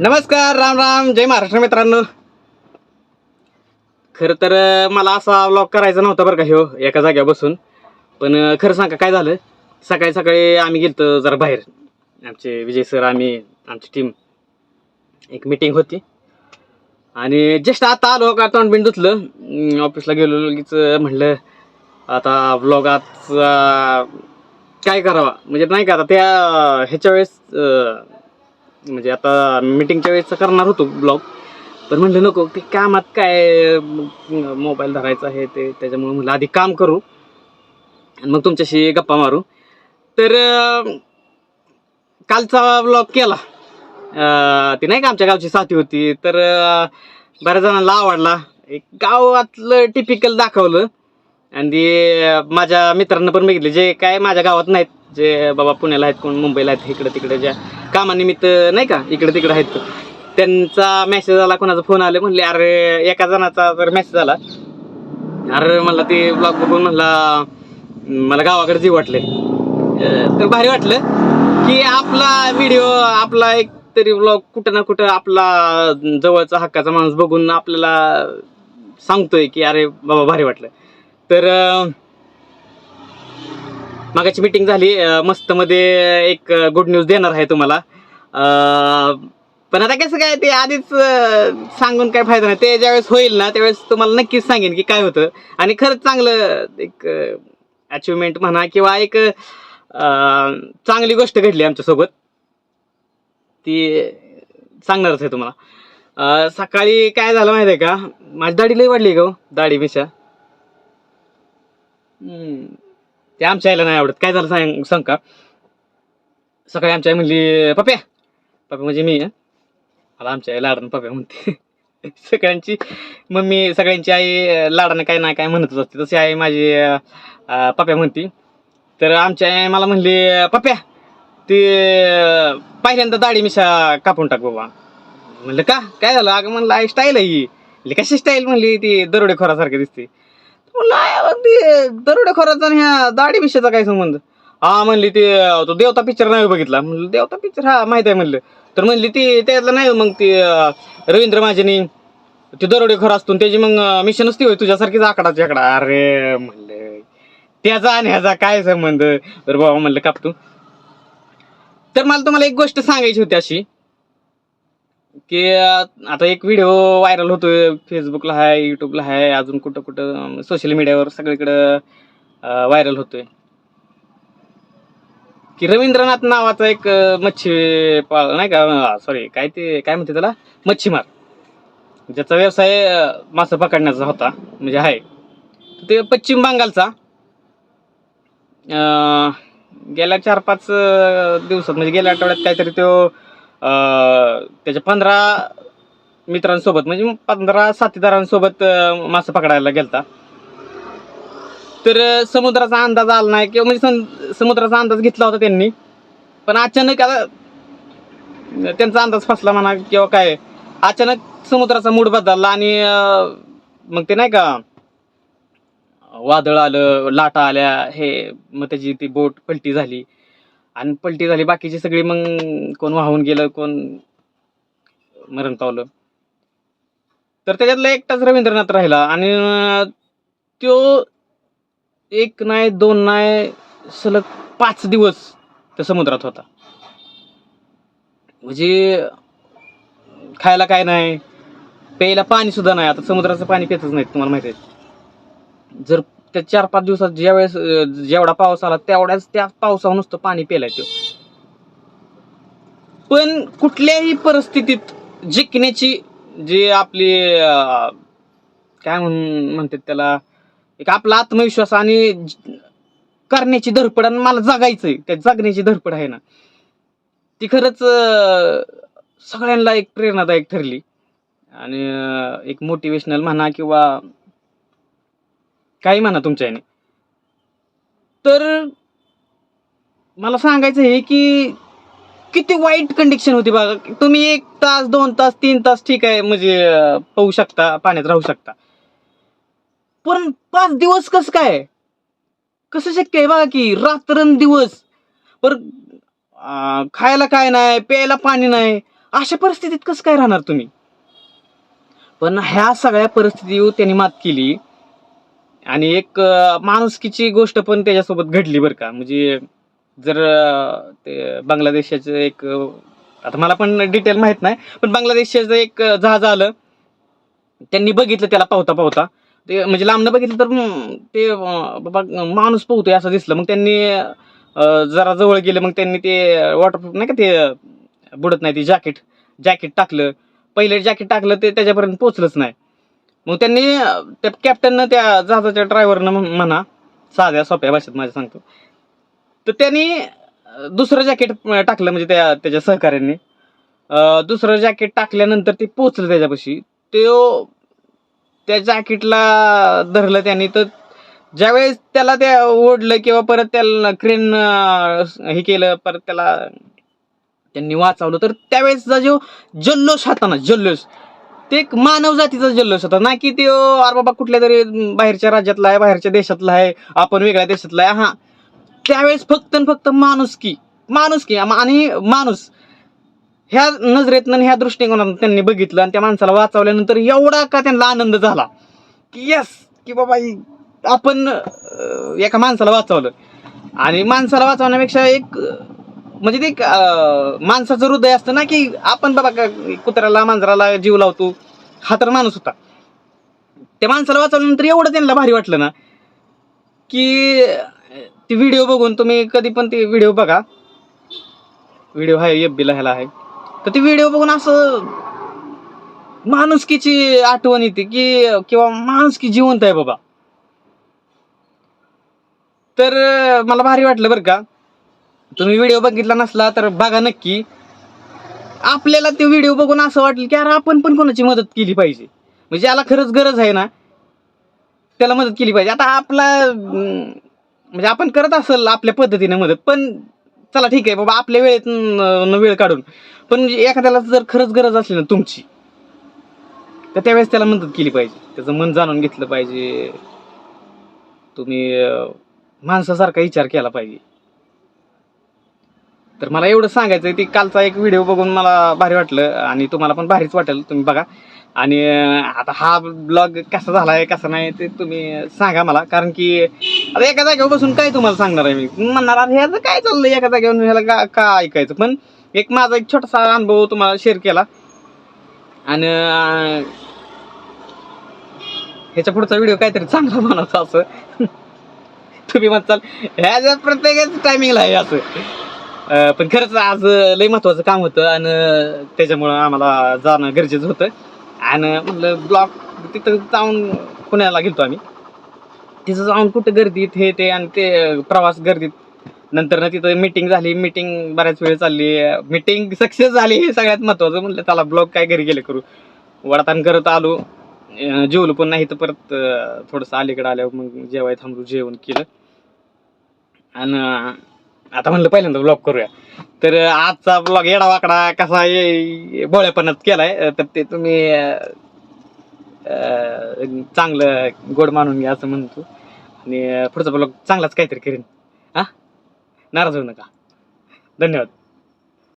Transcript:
नमस्कार राम राम. जय महाराष्ट्र मित्रांनो. खरं तर मला असा व्लॉग करायचा नव्हता बरं का ह्यो एका जाग्यावर बसून. पण खरं सांगा काय झालं? सकाळी सकाळी आम्ही गेलतो जरा बाहेर. आमचे विजय सर आम्ही आमची टीम एक मीटिंग होती. आणि जस्ट आता आलो का तोंड बिंड धुतलं. ऑफिसला गेलो लगेच म्हणलं आता ब्लॉगात काय करावा? म्हणजे नाही का आता त्या ह्याच्या वेळेस म्हणजे आता मीटिंगच्या वेळेस करणार होतो ब्लॉग पण म्हणलं नको ते कामात काय मोबाईल धरायचा आहे ते त्याच्यामुळे म्हणलं आधी काम करू. आणि मग तुमच्याशी गप्पा मारू. तर कालचा ब्लॉग केला. ती नाही का आमच्या गावची साथी होती. तर बऱ्याच जणांना आवडला. एक गावातलं टिपिकल दाखवलं. आणि ते माझ्या मित्रांना पण बघितले. जे काय माझ्या गावात नाहीत जे बाबा पुण्याला आहेत कोण मुंबईला आहेत इकडं तिकडे ज्या कामानिमित्त नाही का इकडे तिकडे आहेत त्यांचा मेसेज आला कोणाचा फोन आले म्हणले अरे एका जणाचा जर मेसेज आला. अरे मला ते ब्लॉग बघून म्हणला मला गावाकडे जीव वाटले तर भारी वाटलं की आपला व्हिडिओ आपला एक तरी ब्लॉग कुठं ना कुठं आपला जवळचा हक्काचा माणूस बघून आपल्याला सांगतोय की अरे बाबा भारी वाटलं. तर मागाची मीटिंग झाली. मस्त मध्ये एक गुड न्यूज देणार आहे तुम्हाला. पण आता कसं काय ते आधीच सांगून काय फायदा नाही. ते ज्यावेळेस होईल ना त्यावेळेस तुम्हाला नक्कीच सांगेन की काय होतं. आणि खरंच चांगलं एक अचिव्हमेंट म्हणा किंवा एक चांगली गोष्ट घडली आमच्यासोबत. ती सांगणारच आहे तुम्हाला. सकाळी काय झालं माहिती आहे का? माझी दाढी लई वाढली का दाढी मिशा ते आमच्या आईला नाही आवडत. काय झालं सांग सांग का? सकाळी आमच्या आई म्हणली पप्या. पप्या म्हणजे मी मला आमच्या आई लाडन पप्या म्हणते. सगळ्यांची मम्मी सगळ्यांची आई लाडानं काय नाही काय म्हणतच असते. तशी आई माझी पप्या म्हणती. तर आमच्या आई मला म्हणली पप्या ते पहिल्यांदा दाढी मिशा कापून टाक बाबा. म्हणलं का? काय झालं? अगं म्हणलं आई स्टाईल आहे ही. कशी स्टाईल म्हणली ती दरोडेखोरासारखी दिसते. म्हणलं "आय, मग ते दरोडेखोराचा आणि ह्या दाढी विषयाचा काय संबंध? हा म्हणली ते तो देवता पिक्चर नाही बघितला. म्हणलं देवता पिक्चर हा माहीत आहे म्हणलं. तर म्हणली ती त्यातलं नाही मग ती अं, रवींद्र महाजनी ते दरोडेखोर असतो आणि त्याची मग मिशन असती होय तुझ्यासारखीच आकडाची आकडा अरे म्हणलं त्याचा आणि ह्याचा काय संबंध? तर बाबा म्हणलं कापतो. तर मला तुम्हाला एक गोष्ट सांगायची होती अशी. की आता एक व्हिडिओ व्हायरल होतोय फेसबुकला आहे यूट्यूबला आहे अजून कुठं कुठं सोशल मीडियावर सगळीकडं व्हायरल होतोय. की रवींद्रनाथ नावाचा एक मच्छी पाळ नाही का सॉरी काय ते काय म्हणते त्याला? मच्छीमार. ज्याचा व्यवसाय मासा पकडण्याचा होता म्हणजे आहे ते पश्चिम बंगालचा. गेल्या चार पाच दिवसात म्हणजे गेल्या आठवड्यात काहीतरी तो त्याच्या पंधरा मित्रांसोबत म्हणजे पंधरा साथीदारांसोबत मासा मासे पकडायला गेलता. तर समुद्राचा अंदाज आला नाही किंवा म्हणजे समुद्राचा अंदाज घेतला होता त्यांनी. पण अचानक आता त्यांचा अंदाज फसला म्हणा किंवा काय अचानक समुद्राचा मूड बदलला आणि मग ते नाही का वादळ आलं लाटा आल्या हे मग त्याची ती बोट पलटी झाली. आणि पलटी झाली. बाकीची सगळी मग कोण वाहून गेलं कोण मरण पावलं. तर त्याच्यातला एकटाच रवींद्रनाथ राहिला आणि तो त्यो एक नाही दोन नाही सलग पाच दिवस त्या समुद्रात होता. म्हणजे खायला काय नाही प्यायला पाणी सुद्धा नाही आता समुद्राचं पाणी पितच नाही तुम्हाला माहिती आहे. जर त्या चार पाच दिवसात ज्यावेळेस जेवढा पाऊस आला तेवढ्याच त्या पावसावर नुसतं पाणी पेलाय तो पण कुठल्याही परिस्थितीत जिंकण्याची जे आपली काय म्हण म्हणतात त्याला एक आपला आत्मविश्वास आणि करण्याची धडपड आणि मला जगायचंय त्या जगण्याची धडपड आहे ना. ती खरंच सगळ्यांना एक प्रेरणादायक ठरली. आणि एक मोटिवेशनल म्हणा किंवा काही म्हणा तुमच्या ह्याने तर मला सांगायचं आहे की किती वाईट कंडिशन होती बघा. तुम्ही एक तास दोन तास तीन तास ठीक आहे म्हणजे पाहू शकता पाण्यात राहू शकता. पण पाच दिवस कसं काय? कसं शक्य आहे बघा की रात्रंदिवस? पर खायला काय नाही प्यायला पाणी नाही अशा परिस्थितीत कसं काय राहणार तुम्ही? पण ह्या सगळ्या परिस्थितीवर त्यांनी मात केली. आणि एक माणुसकीची गोष्ट पण त्याच्यासोबत घडली बरं का. म्हणजे जर ते बांगलादेशाचं एक आता मला पण डिटेल माहीत नाही पण बांगलादेशाचं एक जहाज आलं. त्यांनी बघितलं त्याला पावता पावता. ते म्हणजे लांबनं बघितलं तर ते बाबा माणूस पोहतोय असं दिसलं. मग त्यांनी जरा जवळ गेलं मग त्यांनी ते वॉटरप्रूफ नाही का ते बुडत नाही ते जॅकेट जॅकेट टाकलं. पहिले जॅकेट टाकलं ते त्याच्यापर्यंत पोचलंच नाही. मग त्यांनी त्या कॅप्टननं त्या जहाजाच्या ड्रायव्हरनं म्हणा साध्या सोप्या भाषेत माझ्या सांगतो. तर त्यांनी दुसरं जॅकेट टाकलं म्हणजे त्या त्याच्या सहकार्यांनी दुसरं जॅकेट टाकल्यानंतर ते पोचलं त्याच्यापाशी. तो त्या जॅकेटला धरलं त्यांनी. तर ज्यावेळेस त्याला त्या ओढलं किंवा परत त्याला क्रेन हे केलं परत त्याला त्यांनी वाचवलं तर त्यावेळेसचा जो जल्लोष हाताना जल्लोष ते एक मानव जातीचा जल्लोष होता. ना की ते अरे बाबा कुठल्या तरी बाहेरच्या राज्यातला आहे बाहेरच्या देशातला आहे आपण वेगळ्या देशातला आहे. हा. त्यावेळेस फक्त फक्त माणुसकी. माणुसकी आणि माणूस. ह्या नजरेतनं ह्या दृष्टिकोनातून त्यांनी बघितलं आणि त्या माणसाला वाचवल्यानंतर एवढा का त्यांना आनंद झाला की यस की बाबा आपण एका माणसाला वाचवलं. आणि माणसाला वाचवण्यापेक्षा एक म्हणजे ते एक, अं, माणसाचं हृदय असतं ना की आपण बाबा का- कुत्र्याला मांजराला जीव लावतो. हा तर माणूस होता. त्या माणसाला वाचवल्यानंतर एवढं त्यांना भारी वाटलं ना की अं, ती व्हिडिओ बघून तुम्ही कधी पण ती व्हिडिओ बघा. व्हिडिओ आहे एफ बीला ह्याला आहे तर ती व्हिडिओ बघून असं माणुसकीची आठवण येते की किंवा माणुसकी जिवंत आहे बाबा. तर अं, मला भारी वाटलं बरं का. तुम्ही व्हिडिओ बघितला नसला तर बघा नक्की. आपल्याला ते व्हिडिओ बघून असं वाटलं की अरे आपण पण कोणाची मदत केली पाहिजे. म्हणजे ज्याला खरंच गरज आहे ना त्याला मदत केली पाहिजे. आता आपला म्हणजे आपण करत असेल आपल्या पद्धतीने मदत पण चला ठीक आहे बाबा आपल्या वेळेत वेळ काढून. पण म्हणजे एखाद्याला जर खरंच गरज असली ना तुमची तर त्यावेळेस त्याला मदत केली पाहिजे. त्याचं मन जाणून घेतलं पाहिजे. तुम्ही माणसासारखा विचार केला पाहिजे. तर मला एवढं सांगायचं आहे ती कालचा एक व्हिडिओ बघून मला भारी वाटलं आणि तुम्हाला पण भारीच वाटेल तुम्ही बघा. आणि आता हा ब्लॉग कसा झाला आहे कसा नाही ते तुम्ही सांगा मला. कारण की आता एका जागेवर बसून काय तुम्हाला सांगणार आहे मी? म्हणणार अरे ह्याचं काय चाललंय एका जागेवर ह्याला का का ऐकायचं? पण एक माझा एक छोटासा अनुभव तुम्हाला शेअर केला. आणि ह्याच्या पुढचा व्हिडिओ काहीतरी चांगला बनवतो असं. तुम्ही म्हणताल ह्याच्या प्रत्येकच टायमिंगला आहे असं. अं, पण खरंच आज लय महत्वाचं काम होतं आणि त्याच्यामुळं आम्हाला जाणं गरजेचं होतं. आणि म्हणलं ब्लॉक तिथं जाऊन पुण्याला गेलतो आम्ही. तिथं जाऊन कुठं गर्दीत हे ते आणि ते प्रवास गर्दीत. नंतर ना तिथं मीटिंग झाली. मीटिंग बऱ्याच वेळ चालली. मीटिंग सक्सेस झाली हे सगळ्यात महत्वाचं. म्हणलं त्याला ब्लॉग काय घरी गेले करू. वडाताण करत आलो. अं, जेवलो पण नाही तर परत अं, थोडंसं अलीकडे आल्यावर मग जेवाय थांबलो जेवण केलं. आणि आता म्हणलं पहिल्यांदा ब्लॉग करूया. तर आजचा ब्लॉग येडा वाकडा कसा बोळ्यापणात केलाय. तर ते तुम्ही अं, चांगलं गोड मानून घ्या असं म्हणतो. आणि पुढचा ब्लॉग चांगलाच काहीतरी करेन. हा? नाराज होऊ नका. धन्यवाद.